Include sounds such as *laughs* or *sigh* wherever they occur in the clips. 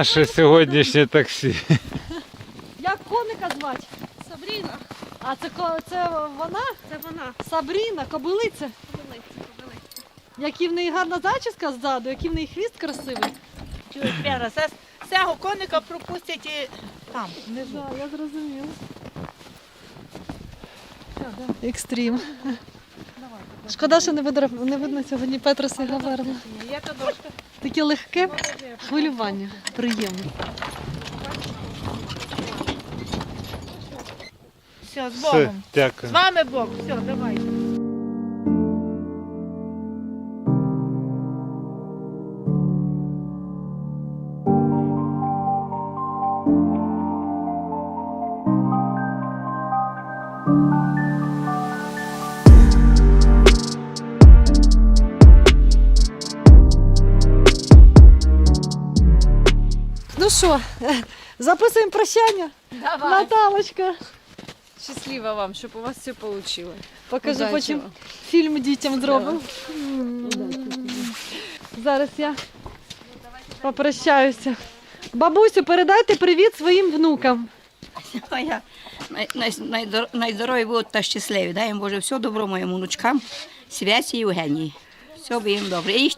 наше сьогоднішнє таксі. Як коника звати? Сабріна. А це, ко- це вона? Це вона. Сабріна, кобилиця. Кобилиця, кобилиця. Які в неї гарна зачіска ззаду, який в неї хвіст красивий. Чуєш, Вера, це цього коника пропустять і там. Так, я зрозуміла. Екстрім. Шкода, що не видно, не видно сьогодні Петроса і Гаверна. Таке легке хвилювання. Приємне. Все, з Все, Богом. З вами Бог. Все, давайте. Що, записуємо прощання. Наталочка. Щаслива вам, щоб у вас все вийшло. Покажи Удачі потім вам. фільм дітям зробимо. Зараз я попрощаюся. Бабусю, передайте привіт своїм внукам. Моя най, най, найдор, найдорові будуть та щасливі. Дай їм Боже все добро моїм внучкам, Святі і Євгенії. Все би їм добре. І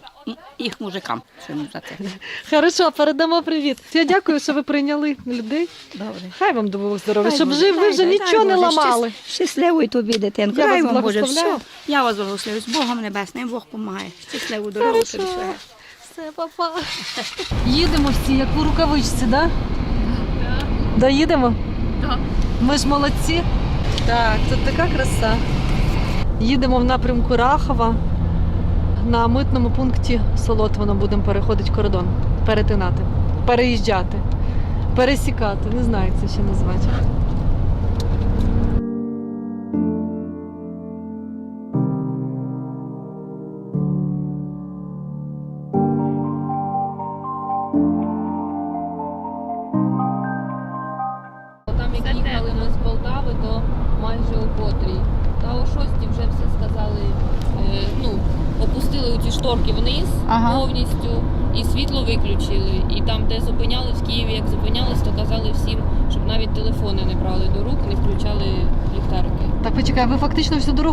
їх, мужикам. Що їм за це. Хорошо, передамо привіт. Я дякую, що ви прийняли людей. Добре. Хай вам доброго здоров'я, щоб Боже, жив ви вже дай, нічого дай не Боже, ламали. щас- Щасливої тобі, дитинко. Я Дай вас вам Боже благословляю. все. Я вас благословлю. З Богом Небесним, Бог допомагає. Щасливу дорогу Хорошо. своє. Все, папа. Їдемо всі, як у рукавичці, да? Да, їдемо? Так. Ми ж молодці. Так, тут така краса. Їдемо в напрямку Рахова. На митному пункті Солотвино будемо переходити кордон, перетинати, переїжджати, пересікати. Не знаю, як це ще назвати.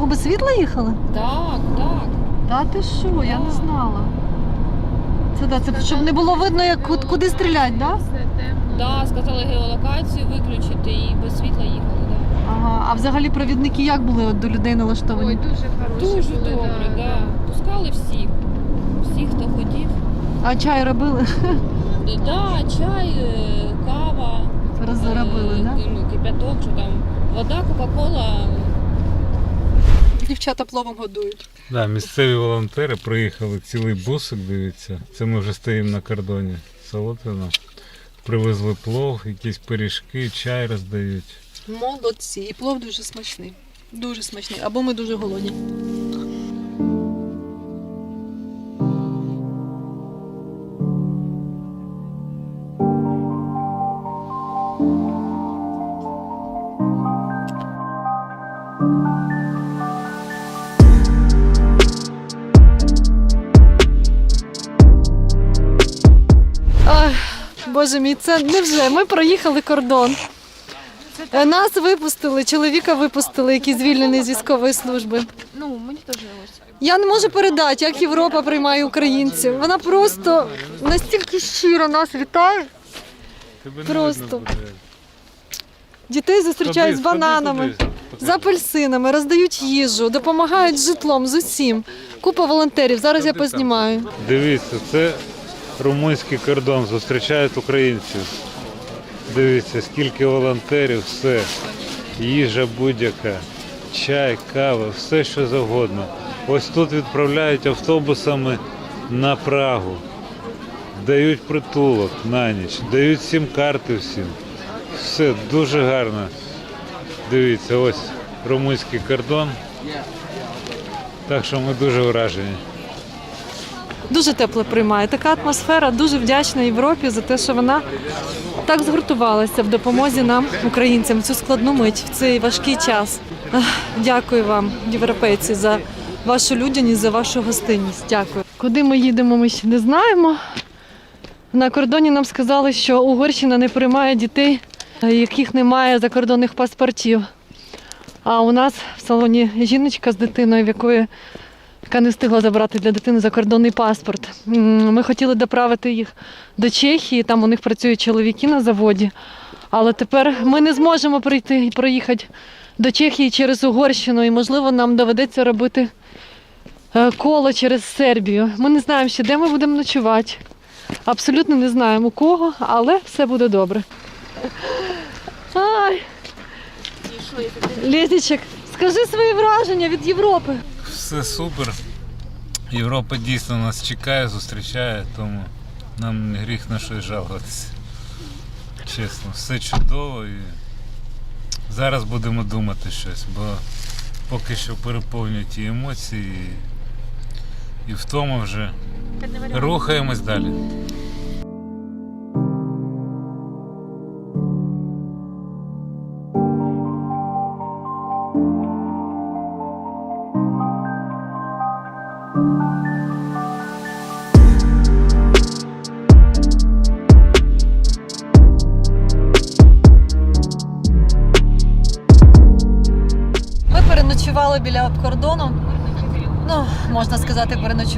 Без світла їхали? Так, так. Та ти що, я не знала. Це да, це щоб не було видно, як куди, куди стрілять, да? Да, сказали геолокацію виключити і без світла їхали. Да. Ага. А взагалі провідники як були от до людей налаштовані? Ой, дуже хороші Дуже добре, да. Пускали всіх. Всіх, хто хотів. А чай робили? Да, чай, е, кава. Розробили, е, да? Ну, кипяток, що там. Вода, Кока-Кола. Дівчата пловом годують. Да, місцеві волонтери приїхали цілий бусик, дивіться. Це ми вже стоїмо на кордоні Солотина. Привезли плов, якісь пиріжки, чай роздають. Молодці. І плов дуже смачний. Дуже смачний. Або ми дуже голодні. Боже мій, це невже. Ми проїхали кордон. Е, Нас випустили, чоловіка випустили, який звільнений з військової служби. Ну, мені теж ось. Я не можу передати, як Європа приймає українців. Вона просто настільки щиро нас вітає. Просто. Дітей зустрічають з бананами, з апельсинами, роздають їжу, допомагають з житлом, з усім. Купа волонтерів. Зараз я познімаю. Дивіться, це румунський кордон, зустрічають українців. Дивіться, скільки волонтерів, все. Їжа будь-яка, чай, кава, все що завгодно. Ось тут відправляють автобусами на Прагу. Дають притулок на ніч, дають сім карти всім. Все дуже гарно. Дивіться, ось румунський кордон. Так що ми дуже вражені. Дуже тепло приймає. Така атмосфера. Дуже вдячна Європі за те, що вона так згуртувалася в допомозі нам, українцям, в цю складну мить, в цей важкий час. Дякую вам, європейці, за вашу людяність, за вашу гостинність. Дякую. Куди ми їдемо, ми ще не знаємо. На кордоні нам сказали, що Угорщина не приймає дітей, яких немає закордонних паспортів. А у нас в салоні жіночка з дитиною, в якої яка не встигла забрати для дитини закордонний паспорт. Ми хотіли доправити їх до Чехії, там у них працюють чоловіки на заводі. Але тепер ми не зможемо прийти і проїхати до Чехії через Угорщину, і можливо нам доведеться робити е, коло через Сербію. Ми не знаємо ще, де ми будемо ночувати. Абсолютно не знаємо у кого, але все буде добре. Ай. Лєзічек, скажи свої враження від Європи. Все супер. Європа дійсно нас чекає, зустрічає, тому нам не гріх на щось жалуватися. Чесно, все чудово і зараз будемо думати щось, бо поки що переповнюють і емоції, і, і втома вже. Рухаємось далі.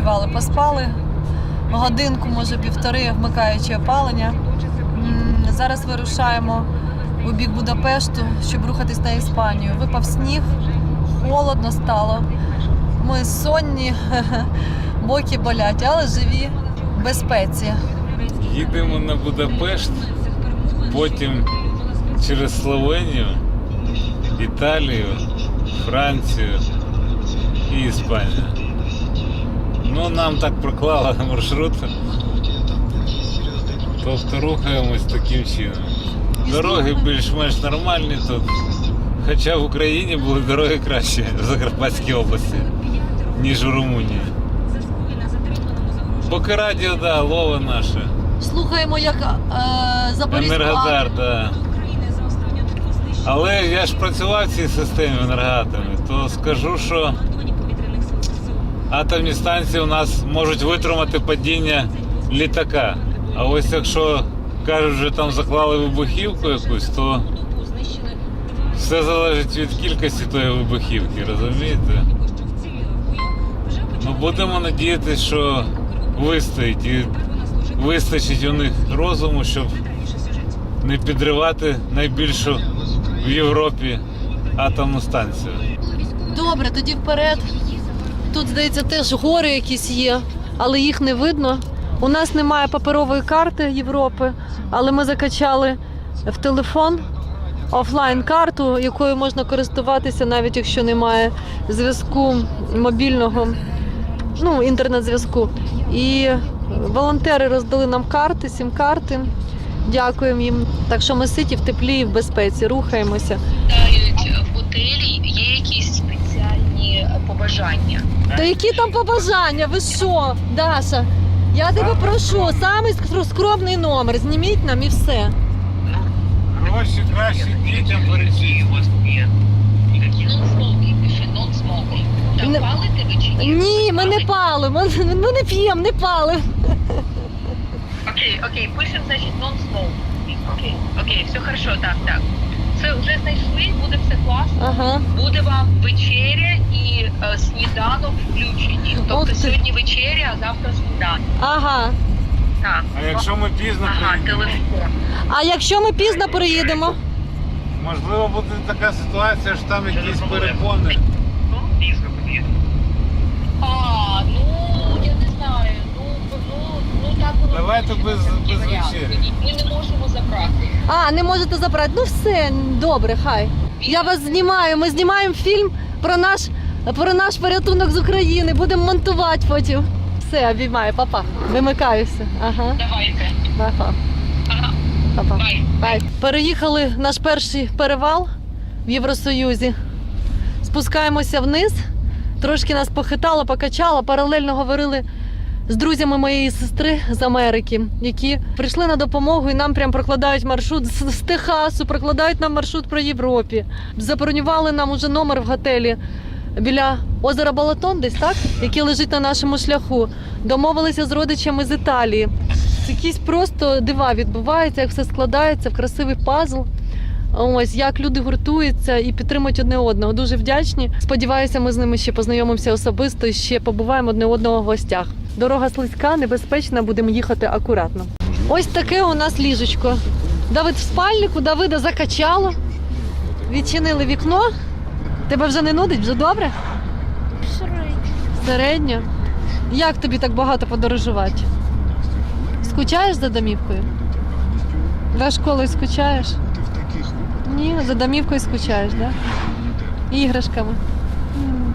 Переночували, поспали. Годинку, може, півтори, вмикаючи опалення. Зараз вирушаємо у бік Будапешту, щоб рухатись на Іспанію. Випав сніг, холодно стало. Ми сонні, *laughs* боки болять, але живі, в безпеці. Їдемо на Будапешт, потім через Словенію, Італію, Францію і Іспанію. Ну, нам так проклали маршрут. Тобто рухаємось таким чином. Дороги більш-менш нормальні тут. Хоча в Україні були дороги кращі в Закарпатській області, ніж у Румунії. Поки радіо, да, лова наше. Слухаємо, як е, Запорізьку Енергодар, так. Да. Але я ж працював в цій системі енергатами, то скажу, що атомні станції у нас можуть витримати падіння літака. А ось якщо кажуть, що там заклали вибухівку якусь, то все залежить від кількості тої вибухівки, розумієте? Ну, будемо надіятися, що вистоїть і вистачить у них розуму, щоб не підривати найбільшу в Європі атомну станцію. Добре, тоді вперед. Тут, здається, теж гори якісь є, але їх не видно. У нас немає паперової карти Європи, але ми закачали в телефон офлайн-карту, якою можна користуватися, навіть якщо немає зв'язку мобільного, ну, інтернет-зв'язку. І волонтери роздали нам карти, сім-карти. Дякуємо їм. Так що ми ситі в теплі і в безпеці, рухаємося. Дають готелі, є якісь спеціальні побажання. Та які там побажання? Ви що, Даша? Я тебе прошу, самий скромний номер, зніміть нам і все. Гроші краще дітям. Та Не- палите ви чи ні? Ні, ми не палимо, ми, не п'ємо, не палимо. Окей, окей, пишемо, значить, non-smoking. Окей, окей, все хорошо, так, так. Це вже знайшли, буде все класно. Ага. Буде вам вечеря і е, сніданок включені. Тобто ти. сьогодні вечеря, а завтра сніданок. Ага. Так. А якщо ми пізно Ага, приїдемо? телефон. А якщо ми пізно приїдемо? Можливо, буде така ситуація, що там якісь перепони. Ну. А, ну, я не знаю. Ну, ну, ну так воно. Давайте без- без вечері. А, не можете забрати. Ну все, добре, хай. Я вас знімаю. Ми знімаємо фільм про наш, про наш порятунок з України. Будемо монтувати потім. Все, обіймаю, папа. Вимикаюся. Ага. Давайте. Ага, Папа. бай. Бай. Переїхали наш перший перевал в Євросоюзі. Спускаємося вниз. Трошки нас похитало, покачало. Паралельно говорили з друзями моєї сестри з Америки, які прийшли на допомогу і нам прям прокладають маршрут з, з Техасу, прокладають нам маршрут про Європі. Забронювали нам уже номер в готелі біля озера Балатон, десь так, який лежить на нашому шляху. Домовилися з родичами з Італії. Якісь просто дива відбуваються, як все складається в красивий пазл. Ось як люди гуртуються і підтримують одне одного. Дуже вдячні. Сподіваюся, ми з ними ще познайомимося особисто і ще побуваємо одне одного в гостях. Дорога слизька, небезпечна, будемо їхати акуратно. Ось таке у нас ліжечко. Давид в спальнику, Давида закачало. Відчинили вікно. Тебе вже не нудить, вже добре? Середньо. Як тобі так багато подорожувати? Скучаєш за домівкою? За школою скучаєш? Ні, за домівкою скучаєш, так? Да? Іграшками.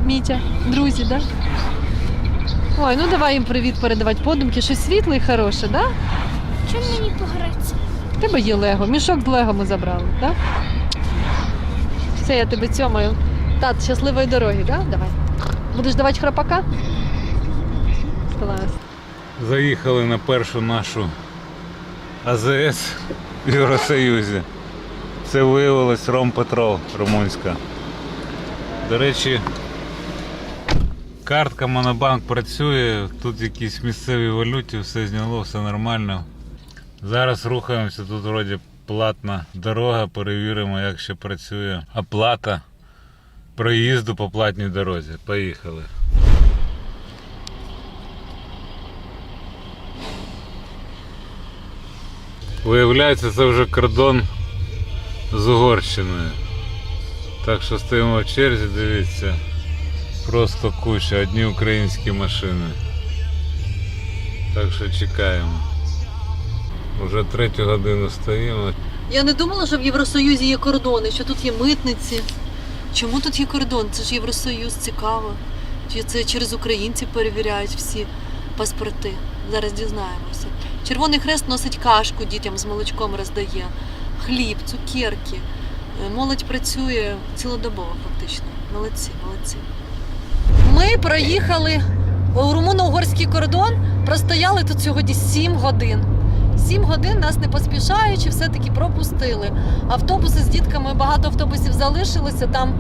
Мітя, друзі, так? Да? Ой, ну давай їм привіт передавати подумки. Щось світле і хороше, да? Чим мені погратися? В тебе є Лего. Мішок з Лего ми забрали, так? Все, я тебе цьомаю. Тат, щасливої дороги, да? Давай. Будеш давати храпака? Клас. Заїхали на першу нашу АЗС в Євросоюзі. Це виявилось Ромпетрол румунська. До речі, картка Монобанк працює, тут якісь місцеві валюті, все зняло, все нормально. Зараз рухаємося, тут вроді платна дорога, перевіримо, як ще працює оплата проїзду по платній дорозі. Поїхали. Виявляється, це вже кордон з Угорщиною. Так що стоїмо в черзі, дивіться. Просто куча, одні українські машини. Так що чекаємо. Уже третю годину стоїмо. Я не думала, що в Євросоюзі є кордони, що тут є митниці. Чому тут є кордон? Це ж Євросоюз, цікаво. Чи це через українців перевіряють всі паспорти? Зараз дізнаємося. Червоний хрест носить кашку дітям з молочком роздає, хліб, цукерки. Е, Молодь працює цілодобово, фактично. Молодці, молодці. Ми проїхали у румуно-угорський кордон, простояли тут сьогодні 7 годин. Сім годин нас не поспішаючи, все-таки пропустили. Автобуси з дітками, багато автобусів залишилося. Там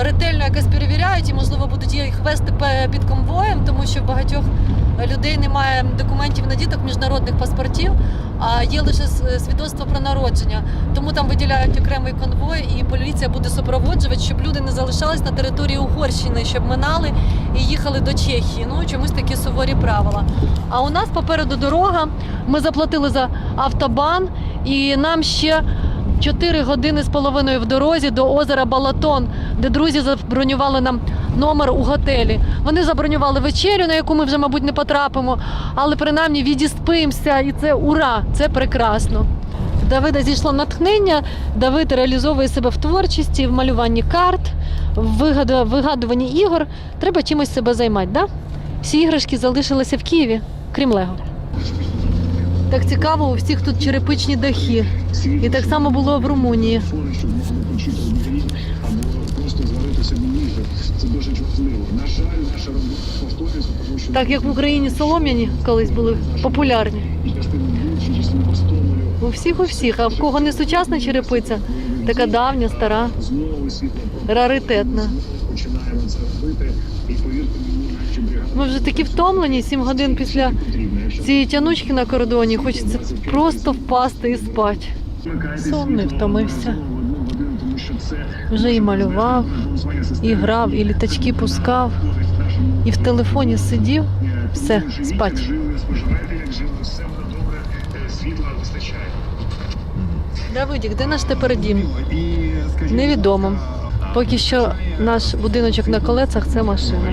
ретельно якось перевіряють і, можливо, будуть їх вести під конвоєм, тому що багатьох людей немає документів на діток, міжнародних паспортів, а є лише свідоцтво про народження. Тому там виділяють окремий конвой, і поліція буде супроводжувати, щоб люди не залишались на території Угорщини, щоб минали і їхали до Чехії. Ну чомусь такі суворі правила. А у нас попереду дорога. Ми заплатили за автобан, і нам ще 4 години з половиною в дорозі до озера Балатон, де друзі забронювали нам номер у готелі. Вони забронювали вечерю, на яку ми вже, мабуть, не потрапимо, але принаймні відіспимося, і це ура! Це прекрасно. Давида зійшло натхнення. Давид реалізовує себе в творчості, в малюванні карт, в вигаду- вигадуванні ігор. Треба чимось себе займати, да? Всі іграшки залишилися в Києві, крім Лего. Так цікаво, у всіх тут черепичні дахи. І так само було в Румунії. Це дуже важливо. На жаль, наша робота Так як в Україні солом'яні колись були популярні. У всіх у всіх, а в кого не сучасна черепиця, така давня, стара, раритетна. починаємо це робити. І повірте Ми вже такі втомлені, сім годин після цієї тянучки на кордоні. Хочеться просто впасти і спати. Сон не втомився. Вже і малював, і грав, і літачки пускав, і в телефоні сидів. Все, спать. Давидік, де наш тепер дім? Невідомо. Поки що наш будиночок на колецах це машина.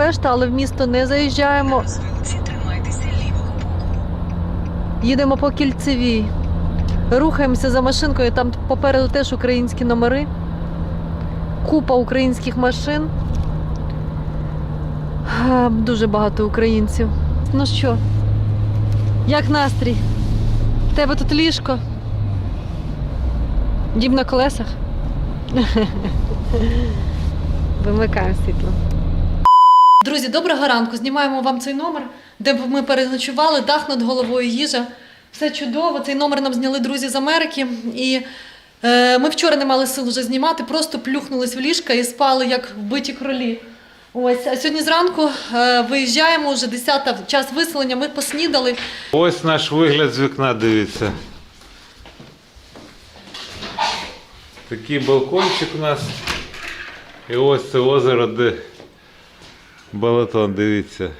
Будапешта, але в місто не заїжджаємо. Їдемо по кільцевій. Рухаємося за машинкою, там попереду теж українські номери. Купа українських машин. Дуже багато українців. Ну що, як настрій? В тебе тут ліжко. Дім на колесах. *laughs* Вимикаємо світло. Друзі, доброго ранку. Знімаємо вам цей номер, де б ми переночували, дах над головою, їжа. Все чудово. Цей номер нам зняли друзі з Америки. І е, ми вчора не мали сил вже знімати, просто плюхнулись в ліжка і спали як вбиті кролі. Ось, а сьогодні зранку е, виїжджаємо вже 10 час виселення. Ми поснідали. Ось наш вигляд з вікна, дивіться. Такий балкончик у нас. І ось це озеро, де балатон, дивіться.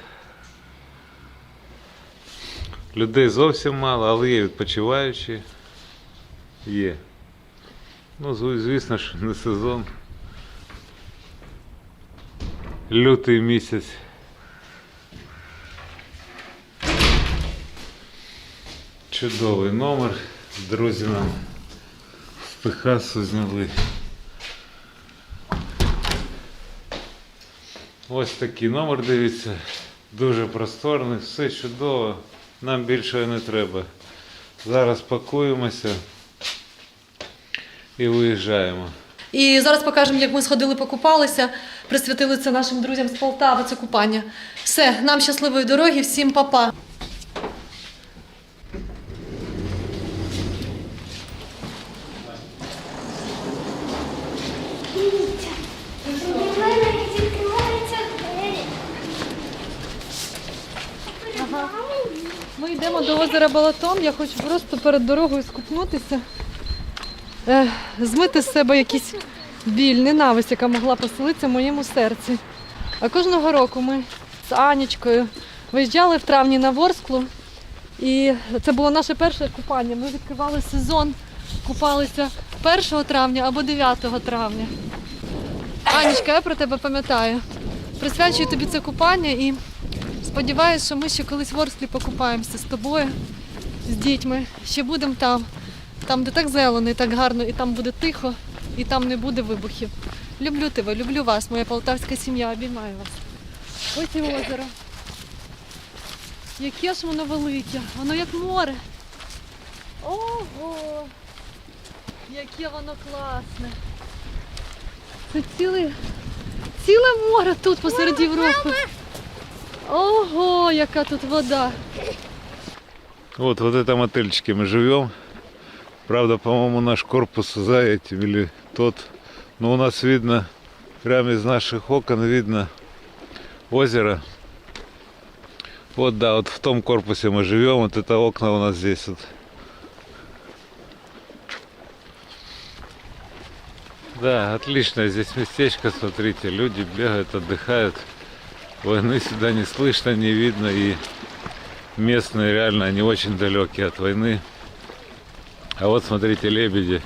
Людей зовсім мало, але є відпочиваючі. Є. Ну, звісно ж, не сезон. Лютий місяць. Чудовий номер. Друзі нам з Техасу зняли. Ось такий номер, дивіться. Дуже просторний, все чудово. Нам більшого не треба. Зараз пакуємося і виїжджаємо. І зараз покажемо, як ми сходили, покупалися, присвятили це нашим друзям з Полтави, це купання. Все, нам щасливої дороги, всім па-па. До озера Балатон. Я хочу просто перед дорогою скупнутися, е, змити з себе якийсь біль, ненависть, яка могла поселитися в моєму серці. А кожного року ми з Анічкою виїжджали в травні на Ворсклу. І це було наше перше купання. Ми відкривали сезон, купалися 1 травня або 9 травня. Анічка, я про тебе пам'ятаю. Присвячую тобі це купання і Сподіваюсь, що ми ще колись в Орсклі покупаємося з тобою, з дітьми. Ще будемо там, там, де так зелено і так гарно, і там буде тихо, і там не буде вибухів. Люблю тебе, люблю вас, моя полтавська сім'я, обіймаю вас. Ось і озеро. Яке ж воно велике, воно як море. Ого! Яке воно класне. Це ціле, ціле море тут посеред Європи. Ого, яка тут вода. Вот, вот этом отельчике мы живем. Правда, по-моему, наш корпус за этим или тот. Но у нас видно, прямо из наших окон видно озеро. Вот, да, вот в том корпусе мы живем. Вот это окна у нас здесь вот. Да, отличное здесь местечко, смотрите, люди бегают, отдыхают. Войны сюда не слышно, не видно и местные реально они очень далекие от войны. А вот смотрите, лебеди.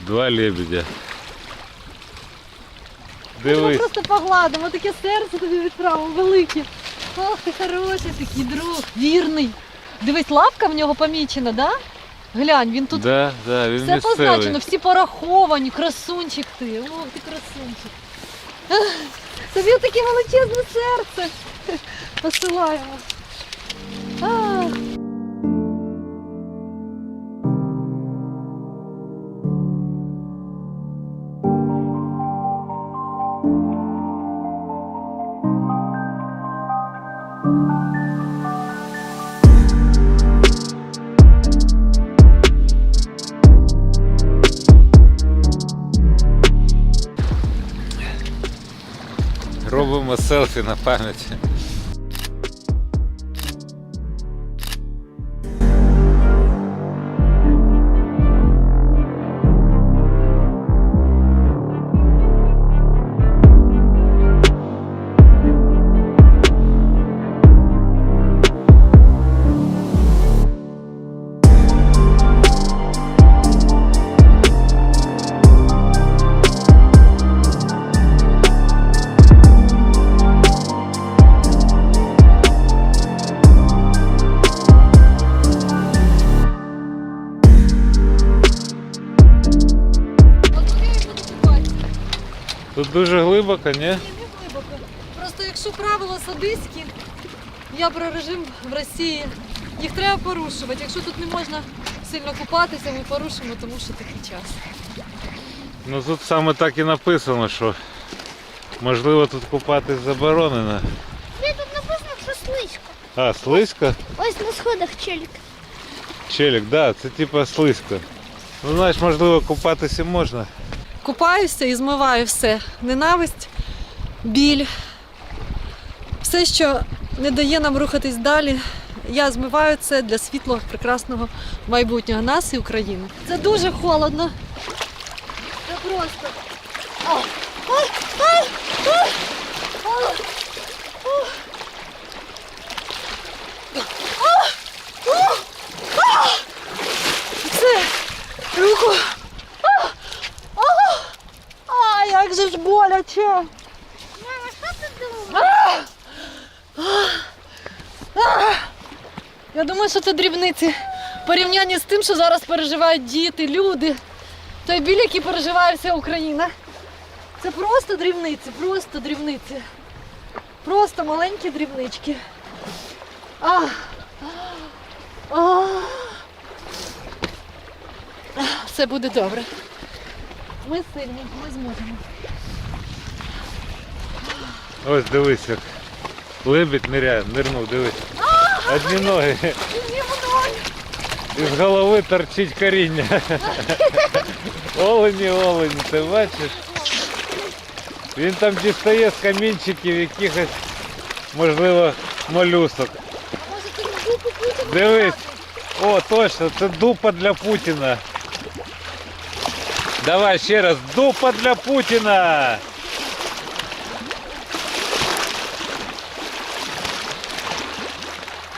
Два лебедя. Ми Дивись. просто погладимо, таке серце тобі відправимо, велике. Ох, ти хороший такий друг, вірний. Дивись, лапка в нього помічена, да? Глянь, він тут Да, да, він все місцевий. позначено, всі пораховані, красунчик ти. Ох, ти красунчик. Тобі таке величезне серце. Посилаємо. Робимо селфі на пам'ять. Тут дуже глибоко, ні? Ні, не глибоко. Просто якщо правила садиські, я про режим в Росії Їх треба порушувати. Якщо тут не можна сильно купатися, ми порушимо, тому що такий час. Ну тут саме так і написано, що можливо тут купатись заборонено. Ні, тут написано, що слизько. А, слизько? Ось на сходах челік. Челік, да, це типа слизько. Ну, знаєш, можливо, купатися можна. Купаюся і змиваю все. Ненависть, біль, все, що не дає нам рухатись далі. Я змиваю це для світлого, прекрасного майбутнього нас і України. Це дуже холодно. Це просто. Це руку. А, як же. Мама, що ти думаєш? Я думаю, що це дрібниці. В порівнянні з тим, що зараз переживають діти, люди. Той біль, який переживає вся Україна. Це просто дрібниці, просто дрібниці. Просто маленькі дрібнички. А. А. Все буде добре. Ми сильні, ми зможемо. Ось дивись, як лебідь ниряє, нирнув, дивись. Одні ноги. Із голови торчить коріння. *laughs* Олені, олені, ти бачиш? Він там дістає з камінчиків якихось, можливо, молюсок. Дивись. О, точно, це дупа для Путіна. Давай ще раз. Дупа для Путіна.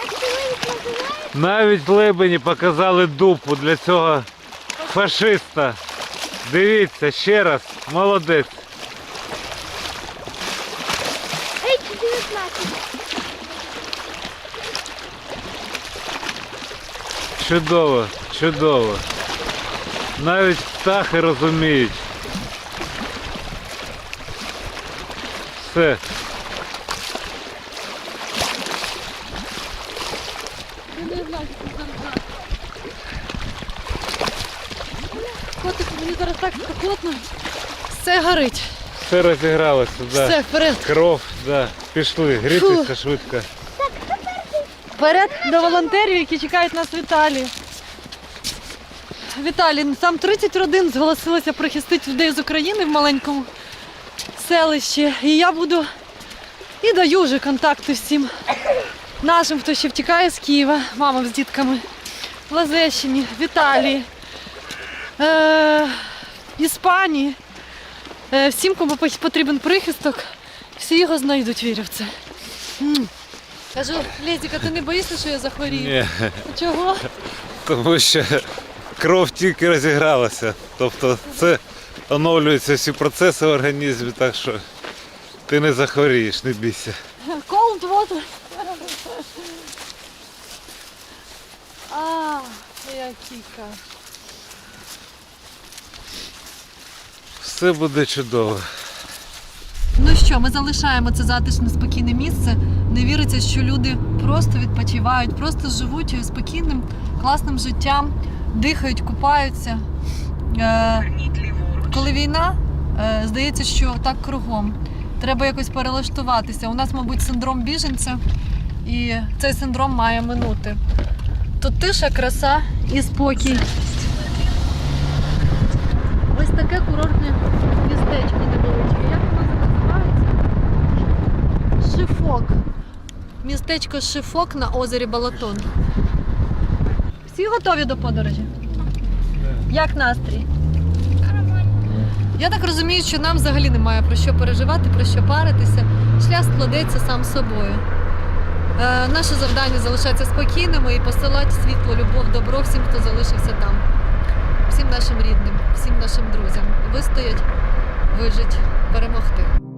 А ти навіть називаєш? Навіть Лебені показали дупу для цього фашиста. Дивіться ще раз. Молодець. Ей, 19. Чудово, чудово. Навіть птахи розуміють. Все. Котику, мені зараз так спекотно. Все горить. Все розігралося, да. Все, вперед. Кров, да. Пішли, грітися швидко. Вперед до волонтерів, які чекають нас в Італії. Віталій, там 30 родин зголосилося прихистити людей з України в маленькому селищі. І я буду і даю вже контакти всім нашим, хто ще втікає з Києва, мамам з дітками, в Лазещині, в Італії, е- Іспанії. Е, всім, кому потрібен прихисток, всі його знайдуть, вірю в це. Кажу, Лєзіка, ти не боїшся, що я захворію? Ні, Чого? тому що кров тільки розігралася. Тобто це оновлюються всі процеси в організмі, так що ти не захворієш, не бійся. Cold water. А, я кіка. Все буде чудово. Ну що, ми залишаємо це затишне спокійне місце. Не віриться, що люди просто відпочивають, просто живуть спокійним, класним життям, дихають, купаються. Е, коли війна, е, здається, що так кругом. Треба якось перелаштуватися. У нас, мабуть, синдром біженця, і цей синдром має минути. Тут тиша, краса і спокій. Ось таке курортне містечко невеличке. Як воно називається? Шифок. Містечко Шифок на озері Балатон. Всі готові до подорожі? Як настрій? Я так розумію, що нам взагалі немає про що переживати, про що паритися. Шлях складеться сам собою. Е, наше завдання залишатися спокійними і посилати світло, любов, добро всім, хто залишився там. Всім нашим рідним, всім нашим друзям. Вистоять, вижить, перемогти.